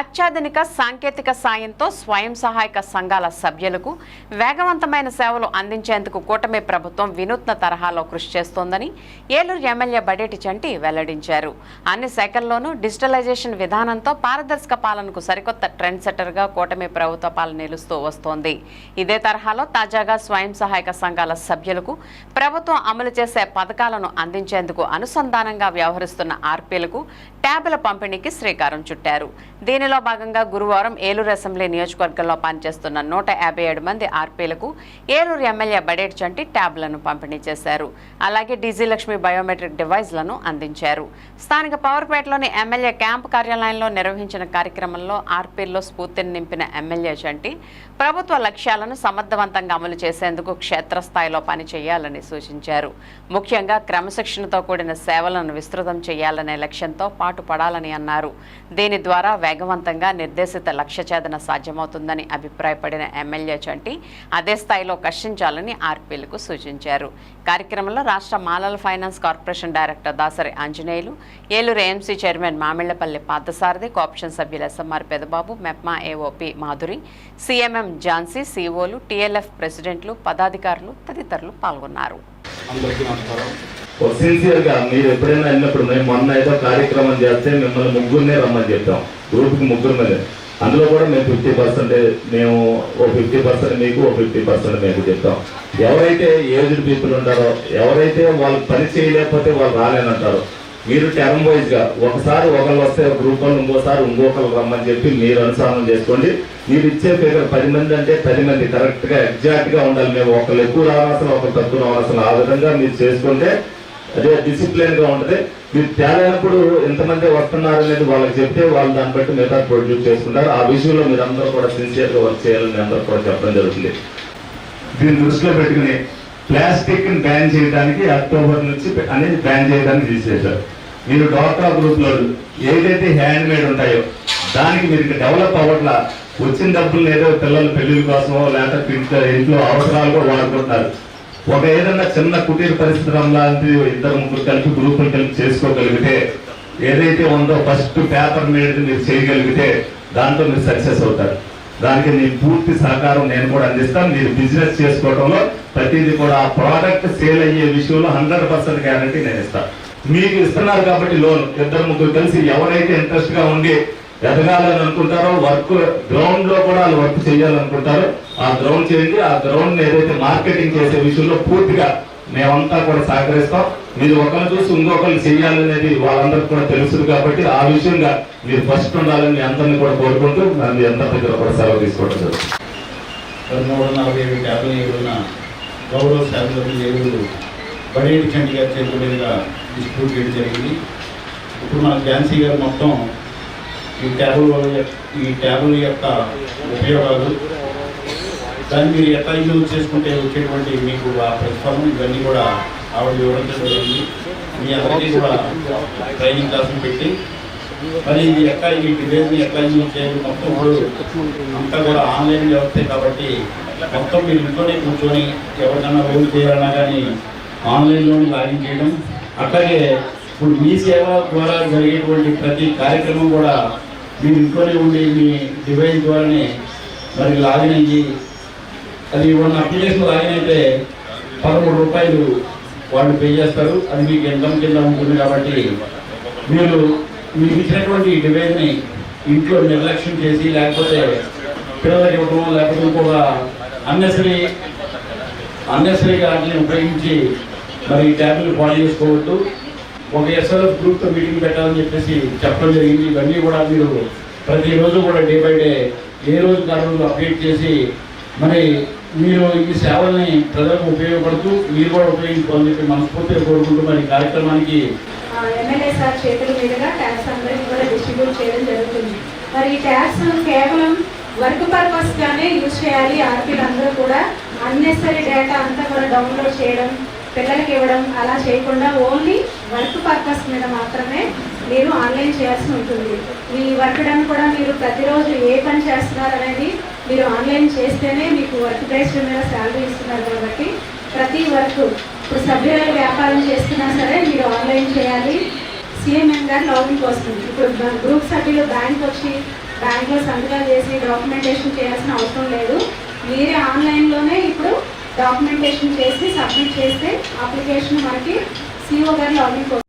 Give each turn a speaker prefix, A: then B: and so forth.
A: అత్యాధునిక సాంకేతిక సాయంతో స్వయం సహాయక సంఘాల సభ్యులకు వేగవంతమైన సేవలు అందించేందుకు కూటమి ప్రభుత్వం వినూత్న తరహాలో కృషి చేస్తోందని ఏలూరు ఎమ్మెల్యే బడేటి చంటి వెల్లడించారు. అన్ని శాఖల్లోనూ డిజిటలైజేషన్ విధానంతో పారదర్శక పాలనకు సరికొత్త ట్రెండ్ సెటర్గా కూటమి ప్రభుత్వ పాలన నిలుస్తూ వస్తోంది. ఇదే తరహాలో తాజాగా స్వయం సహాయక సంఘాల సభ్యులకు ప్రభుత్వం అమలు చేసే పథకాలను అందించేందుకు అనుసంధానంగా వ్యవహరిస్తున్న ఆర్పీలకు ట్యాబుల పంపిణీకి శ్రీకారం చుట్టారు. దీని దీనిలో భాగంగా గురువారం ఏలూరు అసెంబ్లీ నియోజకవర్గంలో పనిచేస్తున్న నూట యాభై ఏడు మంది ఆర్పీలకు ఏలూరు ఎమ్మెల్యే బడేట్ చంటి ట్యాబ్లను పంపిణీ చేశారు. అలాగే డిజిలక్ష్మి బయోమెట్రిక్ డివైస్లను అందించారు. స్థానిక పవర్పేటలోని ఎమ్మెల్యే క్యాంప్ కార్యాలయంలో నిర్వహించిన కార్యక్రమంలో ఆర్పీల్లో స్ఫూర్తిని నింపిన ఎమ్మెల్యే చంటి ప్రభుత్వ లక్ష్యాలను సమర్థవంతంగా అమలు చేసేందుకు క్షేత్రస్థాయిలో పనిచేయాలని సూచించారు. ముఖ్యంగా క్రమశిక్షణతో కూడిన సేవలను విస్తృతం చేయాలనే లక్ష్యంతో పాటుపడాలని అన్నారు. దీని ద్వారా వేగవంతంగా నిర్దేశిత లక్ష్య ఛేదన సాధ్యమవుతుందని అభిప్రాయపడిన ఎమ్మెల్యే చంటి అదే స్థాయిలో కష్టించాలని ఆర్పీలకు సూచించారు. కార్యక్రమంలో రాష్ట్ర మాలల finance corporation director Dasari Anjaneyulu Eluru A M C chairman Mamillapalli Parthasarathi co option సభ్యులు S M R Pedababu Mepma A O P Madhuri C M M Jhansi సీఓలు TLF ప్రెసిడెంట్లు పదాధికారులు తదితరులు పాల్గొన్నారు.
B: అందరికీ నమస్కారం.
C: సిన్సియర్గా మీరు ఎప్పుడైనా వెళ్ళినప్పుడు మేము మొన్న ఏదో కార్యక్రమం చేస్తే మిమ్మల్ని ముగ్గురునే రమ్మని చెప్పాం గ్రూప్కి ముగ్గురు మీద. అందులో కూడా మేము ఫిఫ్టీ పర్సెంట్ మేము ఓ ఫిఫ్టీ పర్సెంట్ మీకు ఓ ఫిఫ్టీ పర్సెంట్ మీకు చెప్తాం. ఎవరైతే ఏజ్డ్ పీపుల్ ఉంటారో ఎవరైతే వాళ్ళు పని చేయలేకపోతే వాళ్ళు రాలేనంటారు మీరు టర్మ్ వైజ్గా ఒకసారి ఒకళ్ళు వస్తే ఒక గ్రూప్ వాళ్ళు ఇంకోసారి ఇంకొకరు రమ్మని చెప్పి మీరు అనుసరణ చేసుకోండి. మీరు ఇచ్చే ఫిగర్ పది మంది అంటే పది మంది. కరెక్ట్గా ఎగ్జాక్ట్గా ఉండాలి. మేము ఒకళ్ళు ఎక్కువ రావాల్సిన ఒకరు తక్కువ రావాల్సిన. ఆ విధంగా మీరు చేసుకుంటే అదే డిసిప్లిన్గా ఉంటది. మీరు తేలైనప్పుడు ఎంతమంది వస్తున్నారు అనేది వాళ్ళకి చెప్తే వాళ్ళు దాన్ని బట్టి మిగతా ప్రొడ్యూస్ చేసుకుంటారు. ఆ విషయంలో మీరు అందరూ కూడా సిన్సియర్గా వర్క్ చేయాలని అందరూ కూడా చెప్పడం జరుగుతుంది. దీన్ని దృష్టిలో పెట్టుకుని ప్లాస్టిక్ని బ్యాన్ చేయడానికి అక్టోబర్ నుంచి అనేది బ్యాన్ చేయడానికి తీసేశారు. మీరు డాక్టర్ గ్రూప్లో ఏదైతే హ్యాండ్ మేడ్ ఉంటాయో దానికి మీరు డెవలప్ అవ్వట్లా. వచ్చిన డబ్బులు ఏదో పిల్లల పెళ్ళిళ్ళ కోసమో లేకపోతే ఇంట్లో ఇంట్లో అవసరాలు కూడా వాడుకుంటున్నారు. ఒక ఏదైనా చిన్న కుటీర పరిశ్రమ లాంటిది ఇద్దరు ముగ్గురు కలిపి గ్రూపులు కలిపి చేసుకోగలిగితే ఏదైతే ఉందో ఫస్ట్ పేపర్ మీద మీరు చేయగలిగితే దాంతో మీరు సక్సెస్ అవుతారు. దానికి నేను పూర్తి సహకారం నేను కూడా అందిస్తాను. మీరు బిజినెస్ చేసుకోవడంలో ప్రతిదీ కూడా ఆ ప్రోడక్ట్ సేల్ అయ్యే విషయంలో హండ్రెడ్ పర్సెంట్ గ్యారంటీ నేను ఇస్తాను. మీకు ఇస్తున్నారు కాబట్టి లోన్ ఇద్దరు ముగ్గురు కలిసి ఎవరైతే ఇంట్రెస్ట్గా ఉండి ఎదగాలని అనుకుంటారో వర్క్ గ్రౌండ్లో కూడా వాళ్ళు వర్క్ చేయాలనుకుంటారో ఆ గ్రౌండ్ చేయండి. ఆ గ్రౌండ్ ఏదైతే మార్కెటింగ్ చేసే విషయంలో పూర్తిగా మేమంతా కూడా సహకరిస్తాం. మీరు ఒకరిని చూసి ఇంకొకరిని చేయాలనేది వాళ్ళందరికీ కూడా తెలుసు కాబట్టి ఆ విషయంగా మీరు ఫస్ట్ ఉండాలని మీ అందరినీ కూడా కోరుకుంటూ మీ అందరి దగ్గర కూడా సెలవు తీసుకోవడం జరుగుతుంది.
B: మరి మూడు నలభై ఏడు యాభై ఏడున్న గౌరవ ఏడుగురు బడేటి చంటి గారి చేతుల మీదుగా డిస్ట్రిబ్యూట్ చేయడం జరిగింది. ఇప్పుడు మన ఝాన్సీ గారు మొత్తం ఈ ట్యాబుల ఈ ట్యాబుల యొక్క ఉపయోగాలు దాన్ని మీరు ఎట్లా యూజ్ చేసుకుంటే వచ్చేటువంటి మీకు ఆ ప్రతిఫలం ఇవన్నీ కూడా ఆవిడ వివరించడం జరిగింది. మీ అందరికీ కూడా ట్రైనింగ్ క్లాసులు పెట్టి మరి ఇది ఎట్లా ఈ డివైజ్ని ఎట్లా యూజ్ చేయాలి? మొత్తం ఇప్పుడు అంతా కూడా ఆన్లైన్ వ్యవస్థే కాబట్టి మొత్తం మీరు ఇంట్లోనే కూర్చొని ఎవరికైనా లోన్ చేయాలన్నా కానీ ఆన్లైన్లోనే లాగిన్ చేయడం. అట్లాగే ఇప్పుడు మీ సేవ ద్వారా జరిగేటువంటి ప్రతి కార్యక్రమం కూడా మీరు ఇంట్లోనే ఉండి మీ డివైస్ ద్వారానే మరి లాగిన్ అయ్యి అది వన్ అప్లికేషన్ లాగిన్ అయితే పదమూడు రూపాయలు వాళ్ళు పే చేస్తారు. అది మీకు ఇన్కమ్ కింద ఉంటుంది కాబట్టి మీరు మీకు ఇచ్చినటువంటి ఈ డివైస్ని ఇంట్లో నిర్లక్ష్యం చేసి లేకపోతే పిల్లలకి ఇవ్వడం లేకపోతే ఇంకొక అన్నెసరీ అన్నెసరీగా వాటిని ఉపయోగించి మరి ఈ ట్యాబ్లు పాడు చేసుకోవద్దు. ఒక ఎస్ఎల్ఎఫ్ గ్రూప్తో మీటింగ్ పెట్టాలని చెప్పేసి చెప్పడం జరిగింది. ఇవన్నీ కూడా మీరు ప్రతిరోజు కూడా డే బై డే ఏ రోజు ఆ రోజు అప్డేట్ చేసి మరి మీరు ఈ సేవల్ని ప్రజలకు ఉపయోగపడుతూ మీరు కూడా ఉపయోగించుకోవాలని చెప్పి మనస్ఫూర్తిగా కోరుకుంటూ మరి ఈ కార్యక్రమానికి
D: ఎమ్మెల్యే సార్ చేతుల మీదుగా ట్యాక్స్ అందరికి కూడా డిస్ట్రిబ్యూట్ చేయడం జరుగుతుంది. మరి ఈ ట్యాక్స్ కేవలం వర్క్ పర్పస్ గానే యూజ్ చేయాలి. ఆర్పీలు అందరూ కూడా అన్నెసరీ డేటా అంతా కూడా డౌన్లోడ్ చేయడం పిల్లలకి ఇవ్వడం అలా చేయకుండా ఓన్లీ వర్క్ పర్పస్ మీద మాత్రమే మీరు ఆన్లైన్ చేయాల్సి ఉంటుంది. మీ వర్క్ డన్ కూడా మీరు ప్రతిరోజు ఏ పని చేస్తున్నారు అనేది మీరు ఆన్లైన్ చేస్తేనే మీకు వర్క్ బేస్డ్ మీద శాలరీ ఇస్తున్నారు కాబట్టి ప్రతి వర్క్ ఇప్పుడు సభ్యుల వ్యాపారం చేస్తున్నా సరే మీరు ఆన్లైన్ చేయాలి. సీఎంఎం గారు లాగిన్కి వస్తుంది ఇప్పుడు గ్రూప్ సభ్యులు బ్యాంక్ వచ్చి బ్యాంక్లో సంతకాలు చేసి డాక్యుమెంటేషన్ చేయాల్సిన అవసరం లేదు. మీరే ఆన్లైన్లోనే ఇప్పుడు డాక్యుమెంటేషన్ చేసి సబ్మిట్ చేస్తే అప్లికేషన్ మనకి సిఓ గారి లాగిన్